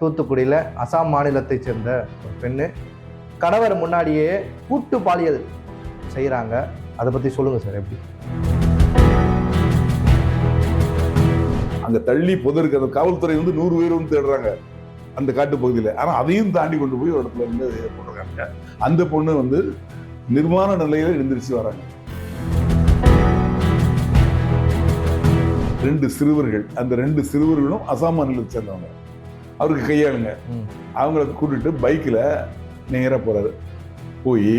தூத்துக்குடியில் அசாம் மாநிலத்தைச் சேர்ந்த ஒரு பெண்ணு. கணவர் முன்னாடியே கூட்டு பாலியல் செய்கிறாங்க அதை பற்றி சொல்லுங்கள் சார் எப்படி? அங்கே தள்ளி புதருக்கு அந்த காவல்துறை வந்து நூறு பேர் வந்து தேடுறாங்க அந்த காட்டு பகுதியில். ஆனால் அதையும் தாண்டி கொண்டு போய் ஒரு இடத்துல இருந்து போடுறாங்க அந்த பொண்ணு வந்து நிர்மாண நிலையில் எழுந்திரிச்சு வராங்க. ரெண்டு சிறுவர்கள் அந்த ரெண்டு சிறுவர்களும் அசாம் மாநிலத்தை சேர்ந்தவங்க. அவருக்கு கையாளுங்க. அவங்கள கூட்டிட்டு பைக்கில் நேரா போறாரு. போய்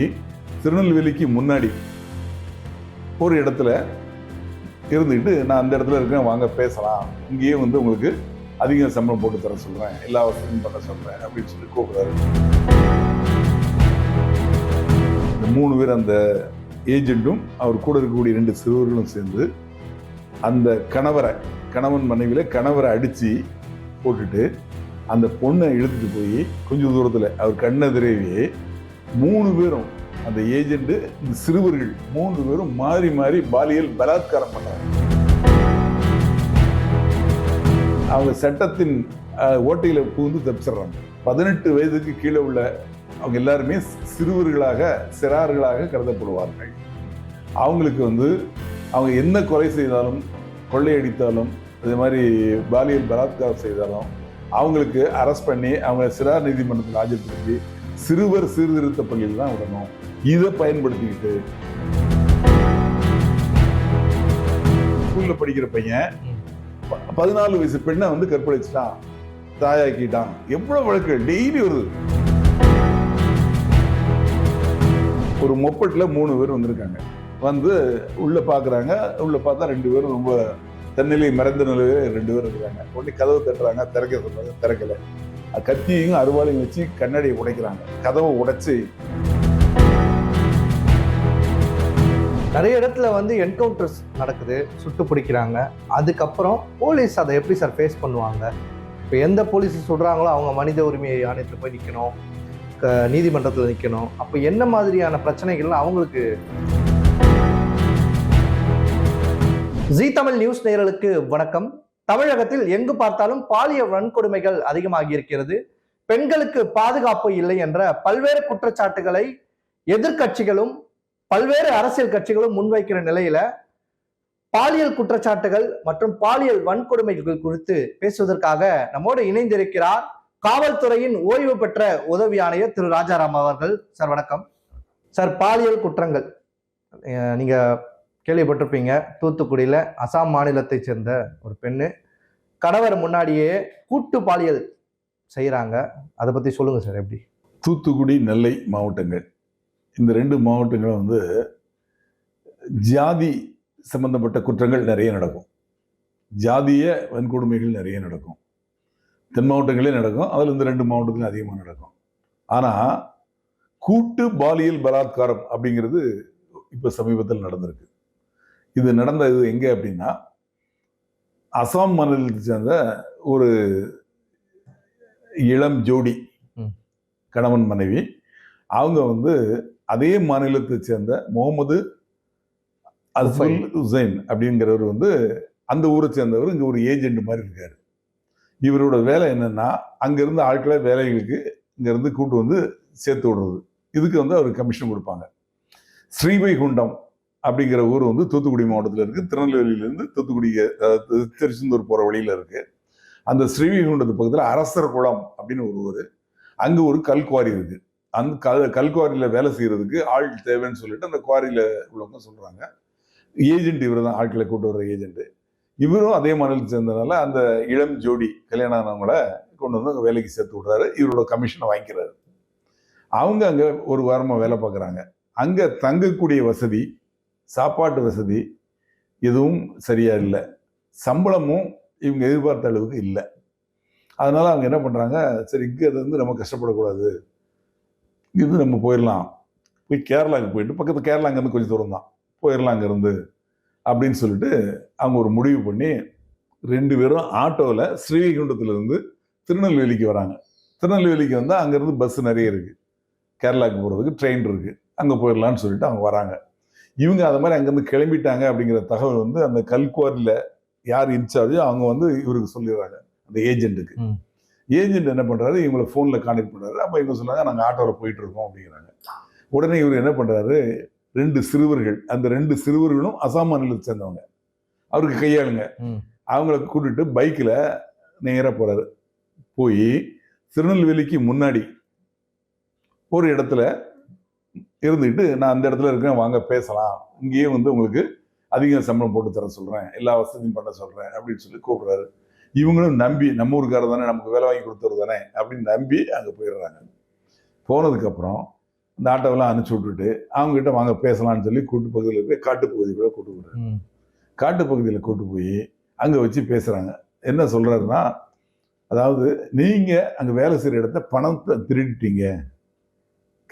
திருநெல்வேலிக்கு முன்னாடி ஒரு இடத்துல இருந்துக்கிட்டு நான் அந்த இடத்துல இருக்கேன் வாங்க பேசலாம். இங்கேயே வந்து உங்களுக்கு அதிக சம்பளம் போட்டு தர சொல்றேன். எல்லா வசதியும் பண்ண சொல்றேன். அப்படின்னு சொல்லி கூப்பிடுறாரு. இந்த மூணு பேர் அந்த ஏஜென்ட்டும் அவர் கூட இருக்கக்கூடிய ரெண்டு சிறுவர்களும் சேர்ந்து அந்த கணவரை கணவன் மனைவியில கணவரை அடிச்சு போட்டுட்டு அந்த பொண்ணை இழுத்துட்டு போய் கொஞ்சம் தூரத்தில் அவர் கண்ணெதிரேவே மூணு பேரும் அந்த ஏஜென்ட் இந்த சிறுவர்கள் மூன்று பேரும் மாறி மாறி பாலியல் பலாத்காரம் பண்ணாங்க அவங்க சட்டத்தின் ஓட்டையில் புகுந்து தப்பிச்சிடுறாங்க. பதினெட்டு வயதுக்கு கீழே உள்ள அவங்க எல்லாருமே சிறுவர்களாக சிறார்களாக கருதப்படுவார்கள். அவங்களுக்கு வந்து அவங்க என்ன கொலை செய்தாலும் கொள்ளையடித்தாலும் அதே மாதிரி பாலியல் பலாத்காரம் செய்தாலும் அவங்களுக்கு அரெஸ்ட் பண்ணி அவங்க சிறார் நீதிமன்றத்தில் ஆஜர்படுத்தி சிறுவர் சீர்திருத்த பள்ளியில் தான் விடணும். இதை பயன்படுத்திக்கிட்டு ஸ்கூலில் படிக்கிற பையன் ப- பதினாலு வயசு பெண்ணை வந்து கற்பழிச்சிட்டான். தாயாக்கிட்டான். எவ்வளோ வழக்கு? டெய்லி வருது. ஒரு மொப்பட்டில் மூணு பேர் வந்திருக்காங்க. வந்து உள்ளே பார்க்குறாங்க உள்ளே பார்த்தா ரெண்டு பேரும் ரொம்ப தன்னிலை மறைந்த நிலையில ரெண்டு பேர் இருக்கிறாங்க. ஒன்று கதவு தட்டுறாங்க திறக்க சொல்றாங்க திறக்கல. கத்தியையும் கத்தியும் அருவாளையும் வச்சு கண்ணாடியை உடைக்கிறாங்க. கதவை உடைச்சு. நிறைய இடத்துல வந்து என்கவுண்டர்ஸ் நடக்குது. சுட்டு பிடிக்கிறாங்க. அதுக்கப்புறம் போலீஸ் அதை எப்படி சார் ஃபேஸ் பண்ணுவாங்க? இப்போ எந்த போலீஸ் சொல்கிறாங்களோ அவங்க மனித உரிமை ஆணையத்தில் போய் நிற்கணும் நீதிமன்றத்தில் நிற்கணும் அப்போ என்ன மாதிரியான பிரச்சனைகள்லாம் அவங்களுக்கு ஜீ தமிழ் நியூஸ் நேயர்களுக்கு வணக்கம். தமிழகத்தில் எங்கு பார்த்தாலும் பாலியல் வன்கொடுமைகள் அதிகமாகி இருக்கிறது. பெண்களுக்கு பாதுகாப்பு இல்லை என்ற பல்வேறு குற்றச்சாட்டுகளை எதிர்க்கட்சிகளும் பல்வேறு அரசியல் கட்சிகளும் முன்வைக்கிற நிலையில பாலியல் குற்றச்சாட்டுகள் மற்றும் பாலியல் வன்கொடுமைகள் குறித்து பேசுவதற்காக நம்மோடு இணைந்திருக்கிறார் காவல்துறையின் ஓய்வு பெற்ற உதவி ஆணையர் திரு ராஜாராம் அவர்கள். சார் வணக்கம். சார் பாலியல் குற்றங்கள். நீங்க கேள்விப்பட்டிருப்பீங்க. தூத்துக்குடியில் அசாம் மாநிலத்தைச் சேர்ந்த ஒரு பெண்ணு. கணவர் முன்னாடியே கூட்டு பாலியல் செய்கிறாங்க அதை பற்றி சொல்லுங்கள் சார் எப்படி? தூத்துக்குடி நெல்லை மாவட்டங்கள். இந்த ரெண்டு மாவட்டங்களும் வந்து ஜாதி சம்பந்தப்பட்ட குற்றங்கள் நிறைய நடக்கும். ஜாதிய வன்கொடுமைகள் நிறைய நடக்கும். தென் மாவட்டங்களே நடக்கும். அதில் இந்த ரெண்டு மாவட்டத்திலும் அதிகமாக நடக்கும். ஆனால் கூட்டு பாலியல் பலாத்காரம் அப்படிங்கிறது இப்போ சமீபத்தில் நடந்திருக்கு. இது நடந்தது எங்கே அப்படின்னா அசாம் மாநிலத்தை சேர்ந்த ஒரு இளம் ஜோடி. கணவன் மனைவி அவங்க வந்து அதே மாநிலத்தை சேர்ந்த முகமது அஸ்மல் ஹுசைன் அப்படிங்கிறவர் வந்து அந்த ஊரை சேர்ந்தவர் இங்க ஒரு ஏஜென்ட் மாதிரி இருக்காரு. இவரோட வேலை என்னன்னா அங்கிருந்து ஆட்களை வேலைகளுக்கு இங்க இருந்து கூட்டு வந்து சேர்த்து விடுறது. இதுக்கு வந்து அவர் கமிஷன் கொடுப்பாங்க. ஸ்ரீவைகுண்டம் அப்படிங்கிற ஊர் வந்து தூத்துக்குடி மாவட்டத்தில் இருக்குது திருநெல்வேலியிலேருந்து தூத்துக்குடி திருச்செந்தூர் போகிற வழியில் இருக்குது அந்த ஸ்ரீவைகுண்டத்து பக்கத்தில் அரசர் குளம் அப்படின்னு ஒரு ஊர். அங்கே ஒரு கல்குவாரி இருக்குது அந்த கல் கல்குவாரியில் வேலை செய்கிறதுக்கு ஆள் தேவைன்னு சொல்லிட்டு அந்த குவாரியில் உள்ளவங்க சொல்கிறாங்க ஏஜென்ட் இவர் தான் ஆட்களை கூட்டு வர்ற ஏஜென்ட். இவரும் அதே மாநிலத்தை சேர்ந்தனால அந்த இளம் ஜோடி கல்யாணம் ஆனவங்கள கொண்டு வந்து அங்கே வேலைக்கு சேர்த்து விடுறாரு. இவரோட கமிஷனை வாங்கிக்கிறாரு. அவங்க அங்கே ஒரு வாரமாக வேலை பார்க்குறாங்க. அங்கே தங்கக்கூடிய வசதி சாப்பாட்டு வசதி எதுவும் சரியாக இல்லை. சம்பளமும் இவங்க எதிர்பார்த்த அளவுக்கு இல்லை. அதனால் அவங்க என்ன பண்ணுறாங்க சரி இங்க இருந்து நம்ம கஷ்டப்படக்கூடாது. இங்கேருந்து நம்ம போயிடலாம். போய் கேரளாவுக்கு போயிட்டு பக்கத்து கேரளா அங்கேருந்து கொஞ்சம் தூரம் தான் போயிடலாம் அங்கேருந்து அப்படின்னு சொல்லிட்டு அவங்க ஒரு முடிவு பண்ணி ரெண்டு பேரும் ஆட்டோவில் ஸ்ரீவைகுண்டத்துலேருந்து திருநெல்வேலிக்கு வராங்க. திருநெல்வேலிக்கு வந்தால் அங்கேருந்து பஸ் நிறைய இருக்குது கேரளாவுக்கு போகிறதுக்கு ட்ரெயின் இருக்குது அங்கே போயிடலான்னு சொல்லிட்டு அவங்க வராங்க. இவங்க அது மாதிரி அங்கேருந்து கிளம்பிட்டாங்க அப்படிங்கிற தகவல் வந்து அந்த கல்குவாரியில் யார் இன்சார்ஜோ அவங்க வந்து இவருக்கு சொல்லிடுறாங்க அந்த ஏஜென்ட்டுக்கு. ஏஜென்ட் என்ன பண்றாரு? இவங்களை ஃபோன்ல கான்டாக்ட் பண்றாரு. அப்ப இவங்க சொன்னாங்க நாங்க ஆட்டோவில் போயிட்டு இருக்கோம் அப்படிங்கிறாங்க. உடனே இவர் என்ன பண்றாரு? ரெண்டு சிறுவர்கள் அந்த ரெண்டு சிறுவர்களும் அசாம் மாநிலத்தை சேர்ந்தவங்க. அவருக்கு கையாளுங்க. அவங்கள கூட்டிட்டு பைக்கில் நேராக போறாரு. போய் திருநெல்வேலிக்கு முன்னாடி ஒரு இடத்துல இருந்துக்கிட்டு நான் அந்த இடத்துல இருக்கேன் வாங்க பேசலாம். இங்கேயே வந்து உங்களுக்கு அதிக சம்பளம் போட்டு தர சொல்றேன். எல்லா வசதியும் பண்ண சொல்றேன் அப்படின்னு சொல்லி கூப்பிடுறாரு. இவங்களும் நம்பி நம்ம ஊருக்காரர் தானே நமக்கு வேலை வாங்கி கொடுத்துரு தானே அப்படின்னு நம்பி அங்கே போயிடுறாங்க. போனதுக்கப்புறம் இந்த ஆட்டோவெல்லாம் அனுப்பிச்சி விட்டுட்டு அவங்க கிட்ட வாங்க பேசலாம்னு சொல்லி கூட்டு பகுதியில் இருக்க காட்டு பகுதிக்குள்ள கூட்டு போகிறாரு ம். காட்டு பகுதியில் கூட்டு போய் அங்கே வச்சு பேசுகிறாங்க என்ன சொல்கிறாருன்னா அதாவது நீங்கள் அங்கே வேலை செய்கிற இடத்த பணத்தை திருடிட்டீங்க.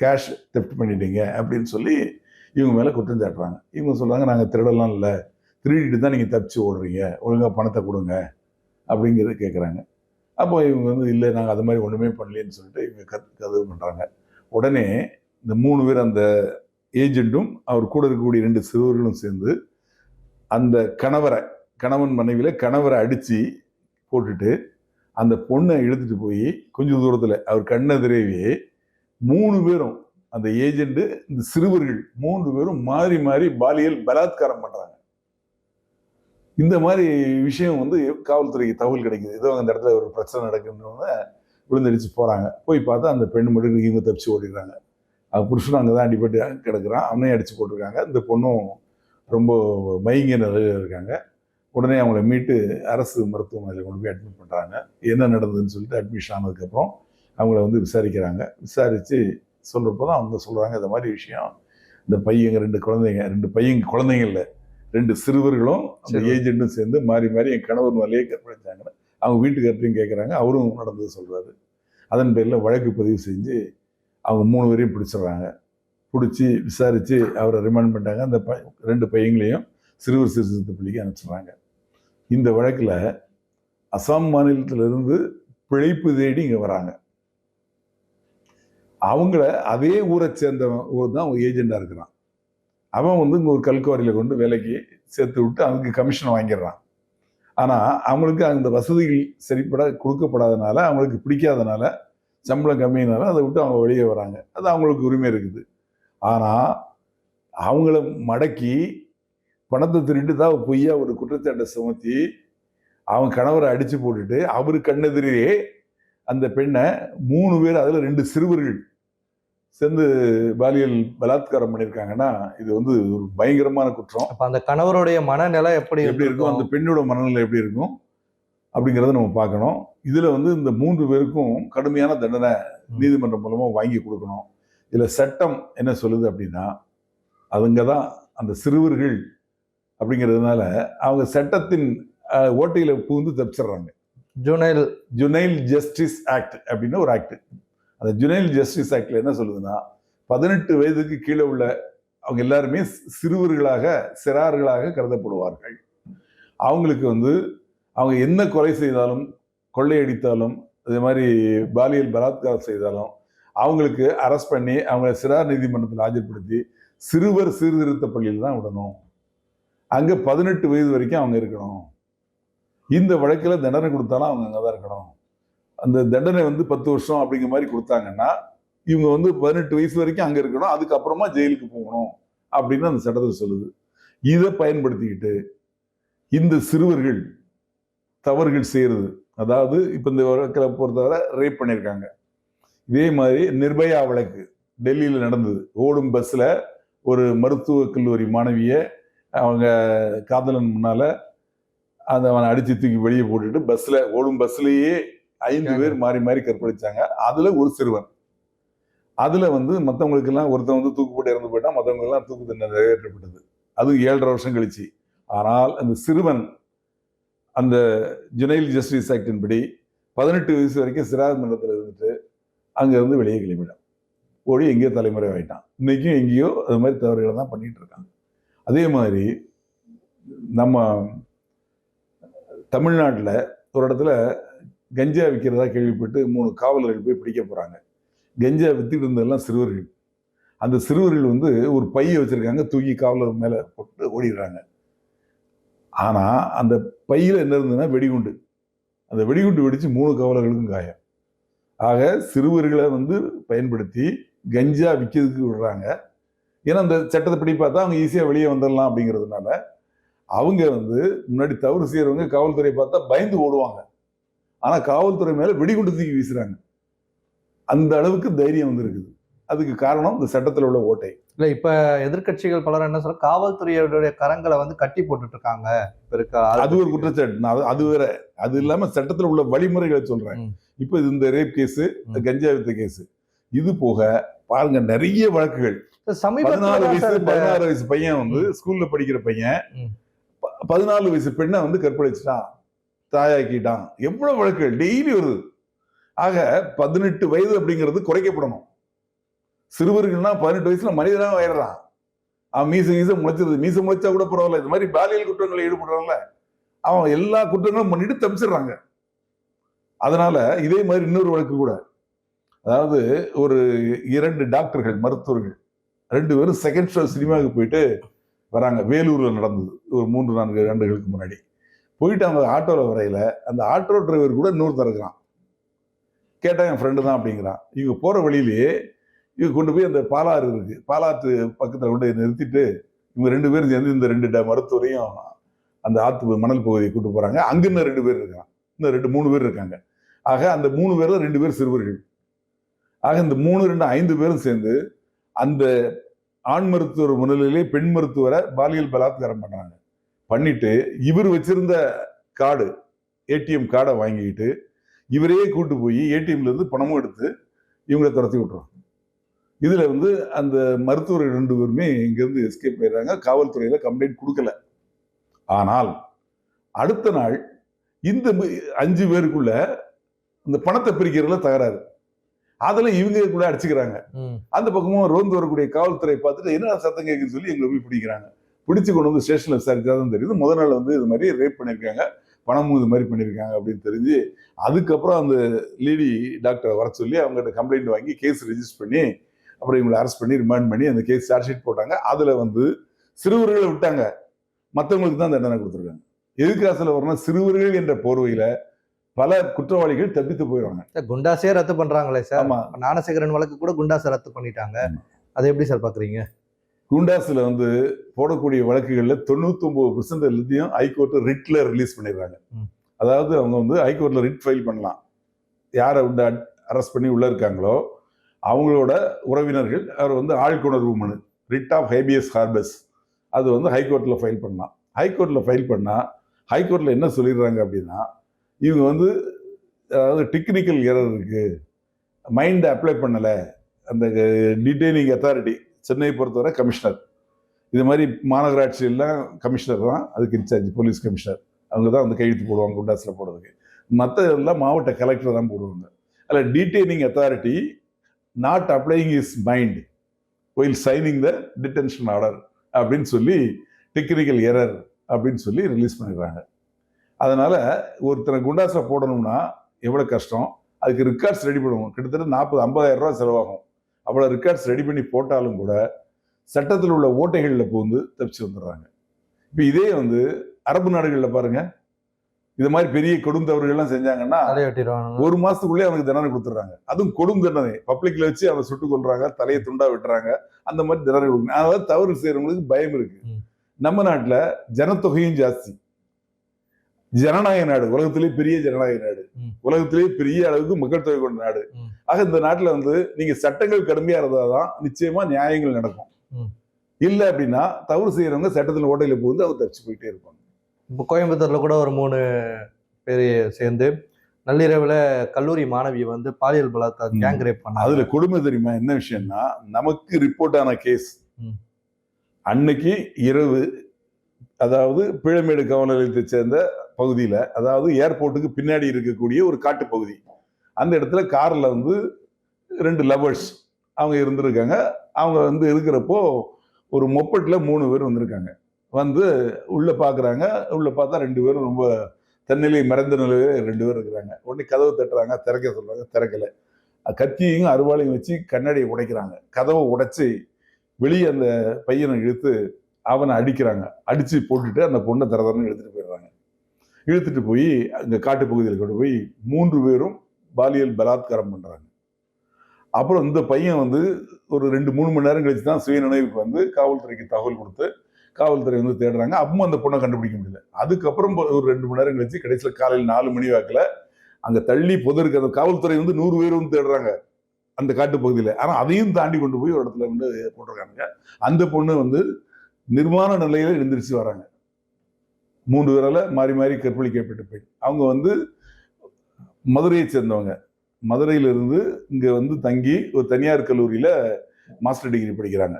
கேஷ் தெஃப்ட் பண்ணிட்டீங்க அப்படின்னு சொல்லி இவங்க மேலே குற்றம் சாட்டுறாங்க. இவங்க சொல்கிறாங்க நாங்கள் திருடலாம் இல்லை. திருடிட்டு தான் நீங்கள் தப்பிச்சு ஓடுறீங்க. ஒழுங்காக பணத்தை கொடுங்க. அப்படிங்கிறத கேட்குறாங்க அப்போ இவங்க வந்து இல்லை நாங்கள் அது மாதிரி ஒன்றுமே பண்ணலன்னு சொல்லிட்டு இவங்க கற்று கதவு பண்ணுறாங்க உடனே இந்த மூணு பேர் அந்த ஏஜெண்ட்டும் அவர் கூட இருக்கக்கூடிய ரெண்டு சிறுவர்களும் சேர்ந்து அந்த கணவரை கணவன் மனைவியில் கணவரை அடித்து போட்டுட்டு அந்த பொண்ணை இழுத்துட்டு போய் கொஞ்சம் தூரத்தில் அவர் கண்ணெதிரவே மூணு பேரும் அந்த ஏஜென்ட் இந்த சிறுவர்கள் மூன்று பேரும் மாறி மாறி பாலியல் பலாத்காரம் பண்றாங்க. இந்த மாதிரி விஷயம் வந்து காவல்துறைக்கு தகவல் கிடைக்குது. ஏதோ அந்த இடத்துல ஒரு பிரச்சனை நடக்குன்னு விழுந்தடிச்சு போறாங்க. போய் பார்த்தா அந்த பெண் மட்டும் இவங்க தப்பிச்சு ஓடிடுறாங்க. அது புருஷனும் அங்கே தான் அடிபட்டு கிடக்குறான். அவனையும் அடிச்சு போட்டிருக்காங்க. இந்த பொண்ணும் ரொம்ப மயங்கிய நிலையில் இருக்காங்க. உடனே அவங்கள மீட்டு அரசு மருத்துவமனையில் கொண்டு போய் அட்மிட் பண்ணுறாங்க என்ன நடந்ததுன்னு சொல்லிட்டு அட்மிஷன் ஆனதுக்கப்புறம் அவங்கள வந்து விசாரிக்கிறாங்க. விசாரித்து சொல்கிறப்போ தான் அவங்க சொல்கிறாங்க இந்த மாதிரி விஷயம் இந்த பையங்க ரெண்டு குழந்தைங்க ரெண்டு பையங்க குழந்தைங்க இல்லை ரெண்டு சிறுவர்களும் அந்த சிறுவர். ஏஜென்ட்டும் சேர்ந்து மாறி மாறி என் கணவர் மேலேயே கற்பழிச்சாங்கன்னு அவங்க வீட்டுக்கார்ட்டையும் கேட்குறாங்க அவரும் நடந்தது சொல்கிறாரு அதன் பேரில் வழக்கு பதிவு செஞ்சு அவங்க மூணு பேரையும் பிடிச்சிடுறாங்க. பிடிச்சி விசாரித்து அவரை ரிமாண்ட் பண்ணிட்டாங்க. அந்த ப ரெண்டு பையங்களையும் சிறுவர் சீர்திருத்த பள்ளிக்கு அனுப்பிச்சிடுறாங்க. இந்த வழக்கில் அசாம் மாநிலத்திலிருந்து பிழைப்பு தேடி இங்கே வராங்க. அவங்கள அதே ஊரை சேர்ந்தவன் ஊர் தான் அவங்க ஏஜெண்டாக இருக்கிறான். அவன் வந்து இங்கே ஒரு கல்குவாரியில் கொண்டு வேலைக்கு சேர்த்து விட்டு அதுக்கு கமிஷன் வாங்கிடுறான். ஆனால் அவங்களுக்கு அந்த வசதிகள் சரிப்பட கொடுக்கப்படாதனால அவங்களுக்கு பிடிக்காதனால சம்பளம் கம்மியினால அதை விட்டு அவங்க வெளியே வராங்க. அது அவங்களுக்கு உரிமை இருக்குது. ஆனால் அவங்கள மடக்கி பணத்தை திருட்டு தான் பொய்யா ஒரு குற்றச்சாட்டை சுமத்தி அவன் கணவரை அடித்து போட்டுட்டு அவர் கண்ணெதிரே அந்த பெண்ணை மூணு பேர் அதில் ரெண்டு சிறுவர்கள் சேர்ந்து பாலியல் பலாத்காரம் பண்ணியிருக்காங்கன்னா இது வந்து ஒரு பயங்கரமான குற்றம். அப்ப அந்த கணவருடைய மனநிலை எப்படி எப்படி இருக்கும்? அந்த பெண்ணோட மனநிலை எப்படி இருக்கும்? அப்படிங்கிறத நம்ம பார்க்கணும். இதுல வந்து இந்த மூன்று பேருக்கும் கடுமையான தண்டனை நீதிமன்றம் மூலமா வாங்கி கொடுக்கணும். இதுல சட்டம் என்ன சொல்லுது அப்படின்னா அவங்க தான் அந்த சிறுவர்கள் அப்படிங்கிறதுனால அவங்க சட்டத்தின் ஓட்டையில புகுந்து தப்பிச்சிடுறாங்க. ஜுனைல் ஜுனைல் ஜஸ்டிஸ் ஆக்ட் அப்படின்னு ஒரு ஆக்ட் அந்த ஜுனைல் ஜஸ்டிஸ் ஆக்ட்ல என்ன சொல்லுதுன்னா பதினெட்டு வயதுக்கு கீழே உள்ள அவங்க எல்லாருமே சிறுவர்களாக சிறார்களாக கருதப்படுவார்கள். அவங்களுக்கு வந்து அவங்க என்ன கொலை செய்தாலும் கொள்ளையடித்தாலும் அதே மாதிரி பாலியல் பலாத்காரம் செய்தாலும் அவங்களுக்கு அரெஸ்ட் பண்ணி அவங்கள சிறார் நீதிமன்றத்தில் ஆஜர்படுத்தி சிறுவர் சீர்திருத்த பள்ளியில் தான் விடணும். அங்கே பதினெட்டு வயது வரைக்கும் அவங்க இருக்கணும். இந்த வழக்கில் தண்டனை கொடுத்தாலும் அவங்க அங்கே தான் இருக்கணும். அந்த தண்டனை வந்து பத்து வருஷம் அப்படிங்கிற மாதிரி கொடுத்தாங்கன்னா இவங்க வந்து பதினெட்டு வயசு வரைக்கும் அங்கே இருக்கணும் அதுக்கப்புறமா ஜெயிலுக்கு போகணும் அப்படின்னு அந்த சட்டத்தில் சொல்லுது. இதை பயன்படுத்திக்கிட்டு இந்த சிறுவர்கள் தவறுகள் செய்கிறது அதாவது இப்போ இந்த வழக்கில் பொறுத்தவரை ரேப் பண்ணியிருக்காங்க. இதே மாதிரி நிர்பயா வழக்கு டெல்லியில் நடந்தது. ஓடும் பஸ்ஸில் ஒரு மருத்துவக் கல்லூரி மாணவியை அவங்க காதலன் முன்னால் அந்த அவனை அடிச்சு தூக்கி வெளியே போட்டுட்டு பஸ்ல ஓடும் பஸ்லயே ஐந்து பேர் மாறி மாறி கற்பழிச்சாங்க. அதுல ஒரு சிறுவன். அதுல வந்து மத்தவங்களுக்கு எல்லாம் ஒருத்தன் வந்து தூக்கு போட்டு இறந்து போயிட்டான் மத்தவங்க எல்லாம் தூக்கு தண்டனை நிறைவேற்றப்பட்டது. அது ஏழரை வருஷம் கழிச்சு. ஆனால் அந்த சிறுவன் அந்த ஜுனைல் ஜஸ்டிஸ் ஆக்டின் படி பதினெட்டு வயசு வரைக்கும் சிறார் மன்றத்தில் இருந்துட்டு அங்க இருந்து வெளியே கிளம்பிட்டான். ஓடி எங்கேயோ தலைமுறை ஆயிட்டான். இன்னைக்கும் எங்கேயோ அது மாதிரி தவறுகளை தான் பண்ணிட்டு இருக்காங்க. அதே மாதிரி நம்ம தமிழ்நாட்டில் ஒரு இடத்துல கஞ்சா விற்கிறதா கேள்விப்பட்டு மூணு காவலர்கள் போய் பிடிக்க போகிறாங்க கஞ்சா விற்றுட்டு இருந்ததெல்லாம் சிறுவர்கள். அந்த சிறுவர்கள் வந்து ஒரு பையை வச்சுருக்காங்க தூக்கி காவலர் மேலே போட்டு ஓடிடுறாங்க. ஆனால் அந்த பையில் என்ன இருந்ததுன்னா வெடிகுண்டு. அந்த வெடிகுண்டு வெடித்து மூணு காவலர்களுக்கும் காயம். ஆக சிறுவர்களை வந்து பயன்படுத்தி கஞ்சா விற்கிறதுக்கு விடுறாங்க. ஏன்னா அந்த சட்டத்தை படி பார்த்தா அவங்க ஈஸியாக வெளியே வந்துடலாம் அப்படிங்கிறதுனால அவங்க வந்து முன்னாடி தவறு செய்யறவங்க காவல்துறை பார்த்தா பயந்து ஓடுவாங்க. ஆனா காவல்துறை மேல வெடிகுண்டு தூக்கி வீசுறாங்க. அந்த அளவுக்கு தைரியம் வந்திருக்குது அதுக்கு காரணம் இந்த சட்டத்தில் உள்ள ஓட்டை. இல்ல இப்ப எதிர்க்கட்சிகள் பலர் என்ன சொல்ற காவல்துறையோடைய கரங்களை வந்து கட்டி போட்டுட்டு இருக்காங்க இப்ப அது ஒரு குற்றச்சாட்டு. நான் அது- வேற. அது இல்லாம சட்டத்தில் உள்ள வழிமுறைகளை சொல்றேன். ம். இப்போ இது இந்த ரேப் கேஸ் ம். கஞ்சா வித்த கேஸ். இது போக பாருங்க நிறைய வழக்குகள். சமீபத்தில் வயசு பதினாறு வயசு பையன் வந்து ஸ்கூல்ல படிக்கிற பையன் பதினாலு வயசு பெண்ணை வந்து கற்பழிச்சிட்டான் தாயாக்கிட்டான். எவ்வளவு வழக்குகள்? டெய்லி வருது. ஆக பதினெட்டு வயது அப்படிங்கிறது குறைக்கப்படணும். சிறுவர்கள்னா பதினெட்டு வயசுல மனிதனாக ஆயிடுறான். அவன் மீச மீச முளைச்சிருது. மீச முளைச்சா கூட பரவாயில்ல. இந்த மாதிரி பாலியல் குற்றங்களில் ஈடுபடுறான்ல. அவன் எல்லா குற்றங்களும் பண்ணிட்டு தப்பிச்சிடுறாங்க. அதனால இதே மாதிரி இன்னொரு வழக்கு கூட. அதாவது ஒரு இரண்டு டாக்டர்கள் மருத்துவர்கள் ரெண்டு பேரும் செகண்ட் ஷோ சினிமாவுக்கு போயிட்டு வராங்க. வேலூரில் நடந்தது. ஒரு மூன்று நான்கு ஆண்டுகளுக்கு முன்னாடி. போயிட்டு அவங்க ஆட்டோவில் வரையில அந்த ஆட்டோ டிரைவர் கூட இன்னொருத்தர் இருக்கிறான். கேட்டால் என் ஃப்ரெண்டு தான் அப்படிங்கிறான். இவங்க போகிற வழியிலேயே இவங்க கொண்டு போய் அந்த பாலாறு இருக்கு. பாலாற்று பக்கத்தில் கொண்டு போய் நிறுத்திட்டு இவங்க ரெண்டு பேரும் சேர்ந்து இந்த ரெண்டு ட- மருத்துவரையும் அந்த ஆற்று மணல் பகுதியை கூட்டு போகிறாங்க அங்கே இன்னும் ரெண்டு பேர் இருக்கிறான். இன்னும் ரெண்டு மூணு பேர் இருக்காங்க. ஆக அந்த மூணு பேரில் ரெண்டு பேர் சிறுவர்கள். ஆக இந்த மூணு ரெண்டு ஐந்து பேரும் சேர்ந்து அந்த ஆண் மருத்துவர் முன்னிலையிலே பெண் மருத்துவரை பாலியல் பலாத்காரம் பண்ணாங்க பண்ணிட்டு இவர் வச்சிருந்த கார்டு ஏடிஎம் கார்டை வாங்கிக்கிட்டு இவரையே கூட்டு போய் ஏடிஎம்லேருந்து பணமும் எடுத்து இவங்களை துரத்தி விட்டுருவாங்க இதில் வந்து அந்த மருத்துவர்கள் ரெண்டு பேருமே இங்கேருந்து எஸ்கேப் ஆயிடுறாங்க. காவல்துறையில் கம்ப்ளைண்ட் கொடுக்கல. ஆனால் அடுத்த நாள் இந்த அஞ்சு பேருக்குள்ள இந்த பணத்தை பிரிக்கிறதுல தகராறு. அதுல இவங்க கூட அடிச்சுக்கிறாங்க. அந்த பக்கமும் ரோந்து வரக்கூடிய காவல்துறை பார்த்துட்டு என்ன சத்தம் கேட்குன்னு சொல்லி எங்களை போய் பிடிக்கிறாங்க. பிடிச்சு கொண்டு வந்து ஸ்டேஷன்ல விசாரிச்சாதான் தெரியுது. முதல் நாள் வந்து இது மாதிரி ரேப் பண்ணியிருக்காங்க. பணமும் இது மாதிரி பண்ணியிருக்காங்க அப்படின்னு தெரிஞ்சு அதுக்கப்புறம் அந்த லேடி டாக்டரை வர சொல்லி அவங்ககிட்ட கம்ப்ளைண்ட் வாங்கி கேஸ் ரெஜிஸ்டர் பண்ணி அப்புறம் இவங்களை அரெஸ்ட் பண்ணி ரிமாண்ட் பண்ணி அந்த கேஸ் சார்ஜ் ஷீட் போட்டாங்க. அதுல வந்து சிறுவர்களை விட்டாங்க. மற்றவங்களுக்கு தான் தண்டனை கொடுத்துருக்காங்க. எதுக்கு அசல வரணும்? சிறுவர்கள் என்ற போர்வையில பல குற்றவாளிகள் தப்பித்து போயிடுவாங்க. சார், குண்டாஸே ரத்து பண்றாங்களே சார். ஆமா. ஞானசேகரன் வழக்கு கூட குண்டாஸை ரத்து பண்ணிட்டாங்க. அதை எப்படி சார் பாக்குறீங்க? குண்டாஸ்ல வந்து போடக்கூடிய வழக்குகள்ல தொண்ணூத்தி ஒன்பது பர்சன்ட் எல்லாத்தையும் ஹைகோர்ட் ரிட்ல ரிலீஸ் பண்ணிடுறாங்க. அதாவது அவங்க வந்து ஹைகோர்ட்ல ரிட் ஃபைல் பண்ணலாம். யாரை வந்து அரெஸ்ட் பண்ணி உள்ள இருக்காங்களோ அவங்களோட உறவினர்கள் அவர் வந்து ஆழ்குணர்வு மனு ரிட் ஆஃப் ஹேபியஸ் ஹார்பஸ் அது வந்து ஹைகோர்ட்ல ஃபைல் பண்ணலாம். ஹைகோர்ட்ல ஃபைல் பண்ணா ஹைகோர்ட்ல என்ன சொல்லிடுறாங்க அப்படின்னா இவங்க வந்து அதாவது டெக்னிக்கல் எரர் இருக்கு. மைண்டை அப்ளை பண்ணலை. அந்த டிடைனிங் அத்தாரிட்டி சென்னையை பொறுத்தவரை கமிஷனர் இது மாதிரி மாநகராட்சியெல்லாம் கமிஷனர் தான். அதுக்கு இன்சார்ஜ் போலீஸ் கமிஷனர் அவங்க தான் வந்து கையெழுத்து போடுவாங்க குண்டாஸில் போடுறதுக்கு. மற்ற எல்லாம் மாவட்ட கலெக்டர் தான் போடுவாங்க. அதில் detaining authority not applying his mind while signing the detention order அப்படின்னு சொல்லி டெக்னிக்கல் எரர் அப்படின்னு சொல்லி ரிலீஸ் பண்ணிடுறாங்க. அதனால ஒருத்தனை குண்டாஸை போடணும்னா எவ்வளோ கஷ்டம்? அதுக்கு ரெக்கார்ட்ஸ் ரெடி பண்ணுவோம் கிட்டத்தட்ட நாற்பது ஐம்பதாயிரம் ரூபாய் செலவாகும். அவ்வளோ ரெக்கார்ட்ஸ் ரெடி பண்ணி போட்டாலும் கூட சட்டத்தில் உள்ள ஓட்டைகளில் பூந்து தப்பிச்சு வந்துடுறாங்க. இப்போ இதே வந்து அரபு நாடுகளில் பாருங்க. இது மாதிரி பெரிய கொடுந்தவர்கள்லாம் செஞ்சாங்கன்னா தலையை வெட்டிடுவாங்க ஒரு மாசத்துக்குள்ளே அவனுக்கு தண்டனை கொடுத்துட்றாங்க. அதுவும் கொடும் தண்டனை. பப்ளிக்ல வச்சு அவனை சுட்டு கொள்றாங்க தலையை துண்டா விட்டுறாங்க. அந்த மாதிரி தண்டனை கொடுக்கணும் அதாவது தவறு செய்யறவங்களுக்கு பயம் இருக்கு. நம்ம நாட்டுல ஜனத்தொகையும் ஜாஸ்தி. ஜனநாயக நாடு உலகத்திலேயே பெரிய ஜனநாயக நாடு ம். உலகத்திலேயே பெரிய அளவுக்கு மக்கள் தொகை கொண்ட நாடு. ஆக இந்த நாட்டுல வந்து நீங்க சட்டங்கள் கடுமையா இருந்தாதான் நிச்சயமா நியாயங்கள் நடக்கும். இல்ல அப்படின்னா தவறு செய்யறவங்க சட்டத்துல ஓட்டையில புகுந்து அவங்க தப்பிச்சு போயிட்டே இருப்பாங்க இப்போ கோயம்புத்தூர்ல கூட ஒரு மூணு பேர் சேர்ந்து நள்ளிரவுல கல்லூரி மாணவியை வந்து பாலியல் பலாத்கார. கேங் ரேப் பண்ணாங்க அதுல கொடுமை தெரியுமா என்ன விஷயம்னா நமக்கு ரிப்போர்ட் ஆன கேஸ். அன்னைக்கு இரவு அதாவது பிழமேடு காவல் சேர்ந்த பகுதியில் அதாவது ஏர்போர்ட்டுக்கு பின்னாடி இருக்கக்கூடிய ஒரு காட்டு பகுதி அந்த இடத்துல காரில் வந்து ரெண்டு லவர்ஸ் அவங்க இருந்திருக்காங்க. அவங்க வந்து இருக்கிறப்போ ஒரு மொப்பட்டில் மூணு பேர் வந்திருக்காங்க. வந்து உள்ளே பார்க்குறாங்க உள்ளே பார்த்தா ரெண்டு பேரும் ரொம்ப தன்னிலை மறைந்த நிலையில ரெண்டு பேர் இருக்கிறாங்க. உடனே கதவு தட்டுறாங்க. திறக்க சொல்கிறாங்க திறக்கல. கத்தியையும் அருவாளையும் வச்சு கண்ணாடியை உடைக்கிறாங்க. கதவை உடைச்சி வெளியே அந்த பையனை இழுத்து அவனை அடிக்கிறாங்க. அடித்து போட்டுட்டு அந்த பொண்ணை தரதரன்னு எடுத்துகிட்டு போயிடுறாங்க. இழுத்துட்டு போய் அங்கே காட்டு பகுதியில் கொண்டு போய் மூன்று பேரும் பாலியல் பலாத்காரம் பண்ணுறாங்க அப்புறம் இந்த பையன் வந்து ஒரு ரெண்டு மூணு மணி நேரம் கழிச்சு தான் சுயநினைவுக்கு வந்து காவல்துறைக்கு தகவல் கொடுத்து காவல்துறை வந்து தேடுறாங்க. அப்பவும் அந்த பொண்ணை கண்டுபிடிக்க முடியல. அதுக்கப்புறம் ஒரு ரெண்டு மணி நேரம் கழிச்சு கடைசியில் காலையில் நாலு மணி வாக்கில் அங்கே தள்ளி புதருக்கு அந்த காவல்துறை வந்து நூறு பேர் வந்து தேடுறாங்க அந்த காட்டு பகுதியில். ஆனால் அதையும் தாண்டி கொண்டு போய் ஒரு இடத்துல வந்து போட்டிருக்காங்க அந்த பொண்ணு வந்து நிர்மாண நிலையில எழுந்திரிச்சு வராங்க. மூன்று பேரால் மாறி மாறி கற்பழிக்கப்பட்ட பெண். அவங்க வந்து மதுரையை சேர்ந்தவங்க. மதுரையிலிருந்து இங்கே வந்து தங்கி ஒரு தனியார் கல்லூரியில் மாஸ்டர் டிகிரி படிக்கிறாங்க.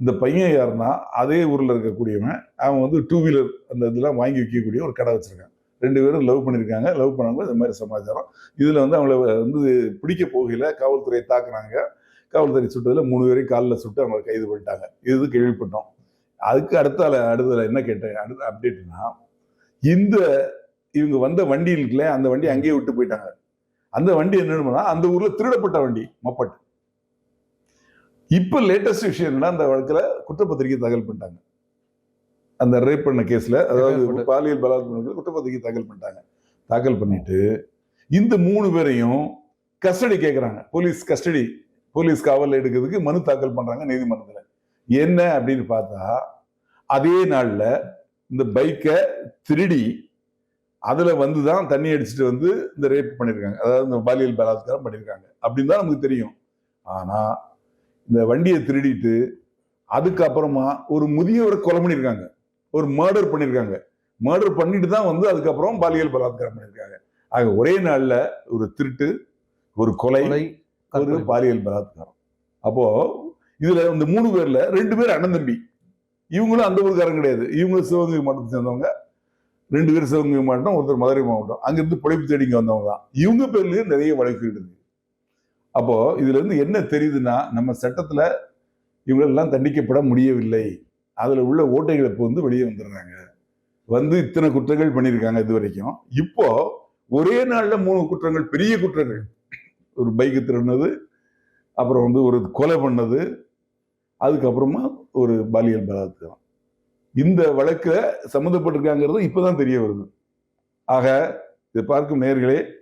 இந்த பையன் யாருன்னா அதே ஊரில் இருக்கக்கூடியவன். அவன் வந்து டூ வீலர் அந்த இதெல்லாம் வாங்கி விற்கக்கூடிய ஒரு கடை வச்சுருக்கான். ரெண்டு பேரும் லவ் பண்ணியிருக்காங்க. லவ் பண்ணவங்க இந்த மாதிரி சமாச்சாரம். இதில் வந்து அவங்கள வந்து பிடிக்க போகையில காவல்துறையை தாக்குனாங்க. காவல்துறை சுட்டதில் மூணு பேரையும் காலில் சுட்டு அவங்களை கைது பண்ணிட்டாங்க. இது கேள்விப்பட்டோம். அதுக்கு அடுத்தால அடுத்தல என்ன கேட்டேன்? அடுத்த அப்டேட்னா இந்த இவங்க வந்த வண்டி இருக்குல்ல அந்த வண்டி அங்கேயே விட்டு போயிட்டாங்க. அந்த வண்டி என்னன்னா அந்த ஊர்ல திருடப்பட்ட வண்டி மப்பட் இப்ப லேட்டஸ்ட் விஷயம் என்னன்னா அந்த வழக்குல குற்றப்பத்திரிகை தாக்கல் பண்ணிட்டாங்க. அந்த ரேப் பண்ண கேஸ்ல அதாவது. பாலியல் பலாத்காரம் குற்றப்பத்திரிகை தாக்கல் பண்ணிட்டாங்க. தாக்கல் பண்ணிட்டு இந்த மூணு பேரையும் கஸ்டடி கேட்கறாங்க போலீஸ் கஸ்டடி போலீஸ் காவல் எடுக்கிறதுக்கு மனு தாக்கல் பண்றாங்க நீதிமன்றத்துல. என்ன அப்படின்னு பார்த்தா அதே நாள்ல இந்த பைக்கை திருடி அதுல வந்து தான் தண்ணி அடிச்சுட்டு வந்து இந்த ரேப் பண்ணியிருக்காங்க அதாவது இந்த பாலியல் பலாத்காரம் பண்ணியிருக்காங்க அப்படின்னு தான் நமக்கு தெரியும். ஆனா இந்த வண்டியை திருடிட்டு அதுக்கப்புறமா ஒரு முதியவரை கொலை பண்ணியிருக்காங்க ஒரு மர்டர் பண்ணியிருக்காங்க மர்டர் பண்ணிட்டு தான் வந்து அதுக்கப்புறம் பாலியல் பலாத்காரம் பண்ணியிருக்காங்க ஆக ஒரே நாள்ல ஒரு திருட்டு ஒரு கொலை ஒரு. பாலியல் பலாத்காரம். அப்போ இதுல இந்த மூணு பேர்ல ரெண்டு பேர் அண்ணன் தம்பி. இவங்களும் அந்த ஊருக்காரங்க கிடையாது. இவங்களும் சிவகங்கை மாவட்டத்தை சேர்ந்தவங்க. ரெண்டு பேரும் சிவகங்கை மாவட்டம் ஒருத்தர் மதுரை மாவட்டம். அங்கிருந்து பிழைப்பு தேடிங்க வந்தவங்க தான். இவங்க பேர்லயும் நிறைய வழக்கு இருக்குது. அப்போ இதுல இருந்து என்ன தெரியுதுன்னா நம்ம சட்டத்துல இவங்களெல்லாம் தண்டிக்கப்பட முடியவில்லை. அதுல உள்ள ஓட்டைகளை வந்து வெளியே வந்துடுறாங்க. வந்து இத்தனை குற்றங்கள் பண்ணியிருக்காங்க இது வரைக்கும். இப்போ ஒரே நாள்ல மூணு குற்றங்கள் பெரிய குற்றங்கள். ஒரு பைக்கு திருடினது அப்புறம் வந்து ஒரு கொலை பண்ணது அதுக்கப்புறமா ஒரு பாலியல் பலாத்காரம் இந்த வழக்கில் சம்மந்தப்பட்டிருக்காங்கிறது இப்பதான் தெரிய வருது. ஆக இதை பார்க்கும் நேர்களே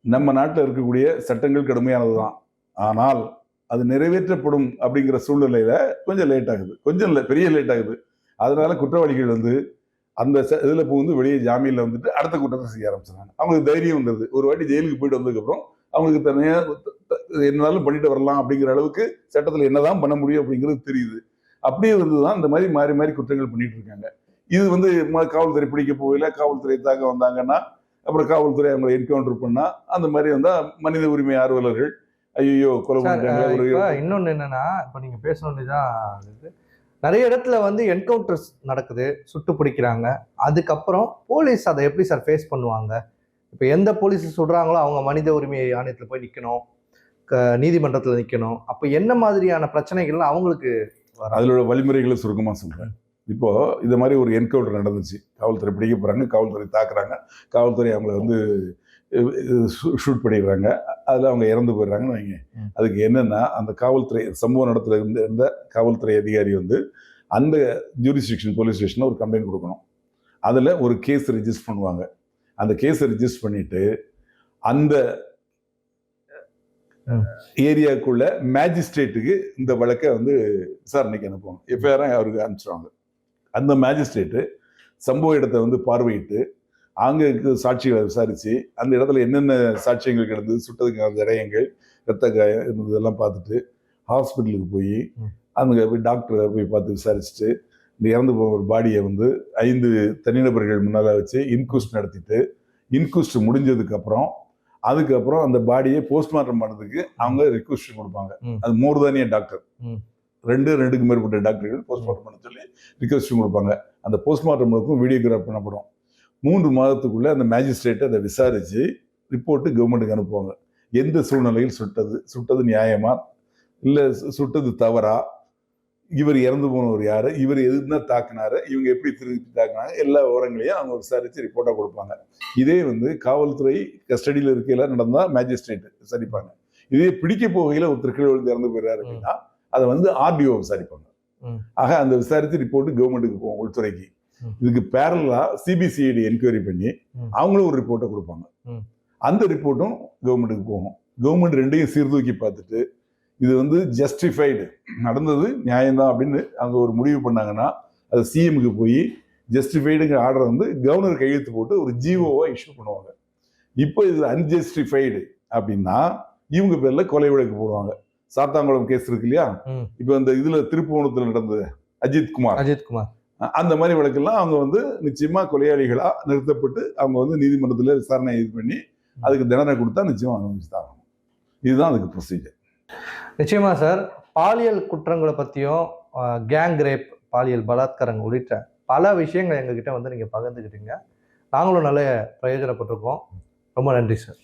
நம்ம நாட்டில் இருக்கக்கூடிய சட்டங்கள் கடுமையானது தான் ஆனால் அது நிறைவேற்றப்படும் அப்படிங்கிற சூழ்நிலையில் கொஞ்சம் லேட் ஆகுது. கொஞ்சம் இல்லை பெரிய லேட் ஆகுது. அதனால குற்றவாளிகள் வந்து அந்த ச- இதுல புகுந்து வெளியே ஜாமீனில் வந்துட்டு அடுத்த குற்றத்தை செய்ய ஆரம்பிச்சிடுறாங்க. அவங்களுக்கு தைரியம் வந்தது ஒரு வாட்டி ஜெயிலுக்கு போயிட்டு வந்ததுக்கப்புறம் அவங்களுக்கு தனியா த- த- என்னனாலும் பண்ணிட்டு வரலாம் அப்படிங்கிற அளவுக்கு சட்டத்துல என்னதான் பண்ண முடியும் அப்படிங்கிறது தெரியுது. அப்படியே வந்து தான் இந்த மாதிரி மாறி மாறி குற்றங்கள் பண்ணிட்டு இருக்காங்க. இது வந்து காவல்துறை பிடிக்க போகல காவல்துறை தாக்க வந்தாங்கன்னா அப்புறம் காவல்துறை அவங்களை என்கவுண்டர் பண்ணா அந்த மாதிரி வந்தா மனித உரிமை ஆர்வலர்கள் ஐயோ கொலை இன்னொன்னு என்னன்னா இப்போ நீங்க பேசணுன்னு தான். நிறைய இடத்துல வந்து என்கவுண்டர்ஸ் நடக்குது சுட்டு பிடிக்கிறாங்க. அதுக்கப்புறம் போலீஸ் அதை எப்படி சார் ஃபேஸ் பண்ணுவாங்க? இப்போ எந்த போலீஸ் சுடுறாங்களோ அவங்க மனித உரிமை ஆணையத்தில் போய் நிற்கணும் நீதிமன்றத்தில் நிற்கணும் அப்போ என்ன மாதிரியான பிரச்சனைகள்லாம் அவங்களுக்கு அதில் உள்ள வழிமுறைகளை சுருக்கமா சொல்றேன். இப்போ இந்த மாதிரி ஒரு என்கவுண்டர் நடந்துச்சு. காவல்துறை பிடிக்க போறாங்க காவல்துறை தாக்குறாங்க. காவல்துறை அவங்கள வந்து ஷூட் பண்ணிடுறாங்க. அதில் அவங்க இறந்து போயிடுறாங்கன்னு வைங்க. அதுக்கு என்னன்னா அந்த காவல்துறை சம்பவ இடத்துல இருந்து இருந்த காவல்துறை அதிகாரி வந்து அந்த ஜூரிஸ்டிக்ஷன் போலீஸ் ஸ்டேஷனில் ஒரு கம்ப்ளைண்ட் கொடுக்கணும். அதில் ஒரு கேஸ் ரெஜிஸ்டர் பண்ணுவாங்க. அந்த கேஸை ரெஜிஸ்டர் பண்ணிட்டு அந்த ம். ஏரியாக்குள்ள மேஜிஸ்ட்ரேட்டுக்கு இந்த வழக்கை வந்து விசாரணைக்கு அனுப்புவாங்க எஃப்ஐஆர் அவருக்கு அனுப்பிச்சிடுவாங்க அந்த மேஜிஸ்ட்ரேட்டு சம்பவ இடத்தை வந்து பார்வையிட்டு அங்க சாட்சிகளை விசாரிச்சு அந்த இடத்துல என்னென்ன சாட்சியங்கள் கிடந்தது சுட்டதுக்கான தடயங்கள் ரத்த காயம் இருந்ததெல்லாம் பார்த்துட்டு ஹாஸ்பிட்டலுக்கு போய். அங்கே போய் டாக்டரை போய் பார்த்து விசாரிச்சுட்டு இந்த இறந்து போன ஒரு பாடியை வந்து ஐந்து தனிநபர்கள் முன்னால வச்சு இன்கூஸ்ட் நடத்திட்டு இன்கூஸ்ட் முடிஞ்சதுக்கு அப்புறம் அதுக்கப்புறம் அந்த பாடியை போஸ்ட்மார்ட்டம் பண்ணதுக்கு அவங்க ரிக்வஸ்ட் கொடுப்பாங்க. அது மூர்தானிய டாக்டர் ம். ரெண்டு ரெண்டுக்கு மேற்பட்ட டாக்டர்கள் போஸ்ட்மார்ட்டம் பண்ண சொல்லி ரிக்வஸ்ட் கொடுப்பாங்க. அந்த போஸ்ட்மார்ட்டமுக்கும் வீடியோகிராஃப் பண்ணப்படும். மூன்று மாதத்துக்குள்ள அந்த மேஜிஸ்ட்ரேட் அதை விசாரிச்சு ரிப்போர்ட்டு கவர்மெண்ட்டுக்கு அனுப்புவாங்க. எந்த சூழ்நிலையில் சுட்டது? சுட்டது நியாயமா? இல்லை சுட்டது தவறா? இவர் இறந்து போனவர் யாரு? இவர் எதுனா தாக்குனாரு? இவங்க எப்படி திருப்பி தாக்குனாங்க? எல்லா விவரங்களையும் அவங்க விசாரிச்சு ரிப்போர்ட்டா கொடுப்பாங்க. இதே வந்து காவல்துறை கஸ்டடியில் இருக்கையில நடந்தா மேஜிஸ்ட்ரேட் விசாரிப்பாங்க. இதே பிடிக்க போகையில ஒருத்தர் கீழே விழுந்து இறந்து போயிடுறாரு அப்படின்னா அதை வந்து ஆர்டிஓ விசாரிப்பாங்க. ஆக அந்த விசாரித்து ரிப்போர்ட் கவர்மெண்ட்டுக்கு போகும் உள்துறைக்கு. இதுக்கு பேரலா சிபிசிஐடி என்கொயரி பண்ணி. அவங்களும் ஒரு ரிப்போர்ட்டை கொடுப்பாங்க. அந்த ரிப்போர்ட்டும் கவர்மெண்ட்டுக்கு போகும். கவர்மெண்ட் ரெண்டையும் சீர்தூக்கி பார்த்துட்டு இது வந்து ஜஸ்டிஃபைடு நடந்தது நியாயம்தான் அப்படின்னு அவங்க ஒரு முடிவு பண்ணாங்கன்னா அது சிஎம்க்கு போய் ஜஸ்டிஃபைடுங்கிற ஆர்டர் வந்து கவர்னர் கையெழுத்து போட்டு ஒரு ஜிஓவா இஷ்யூ பண்ணுவாங்க. இப்போ இது அன்ஜஸ்டிஃபைடு அப்படின்னா இவங்க பேர்ல கொலை வழக்கு போடுவாங்க. சாத்தாங்குளம் கேஸ் இருக்கு இல்லையா. இப்போ இந்த இதுல திருப்புவனத்துல நடந்தது அஜித் குமார். அஜித் குமார். அந்த மாதிரி வழக்கெல்லாம் அவங்க வந்து நிச்சயமா கொலையாளிகளா நிறுத்தப்பட்டு அவங்க வந்து நீதிமன்றத்துல விசாரணை இது பண்ணி அதுக்கு தண்டனை கொடுத்தா நிச்சயமா அனுபவிச்சு தான். இதுதான் அதுக்கு ப்ரொசீஜர் நிச்சயமா சார். பாலியல் குற்றங்களை பற்றியும் கேங் ரேப் பாலியல் பலாத்காரங்கள் உள்ளிட்ட பல விஷயங்கள் எங்ககிட்ட வந்து நீங்கள் பகிர்ந்துக்கிட்டீங்க நாங்களும் நல்ல பிரயோஜனப்பட்டிருக்கோம். ரொம்ப நன்றி சார்.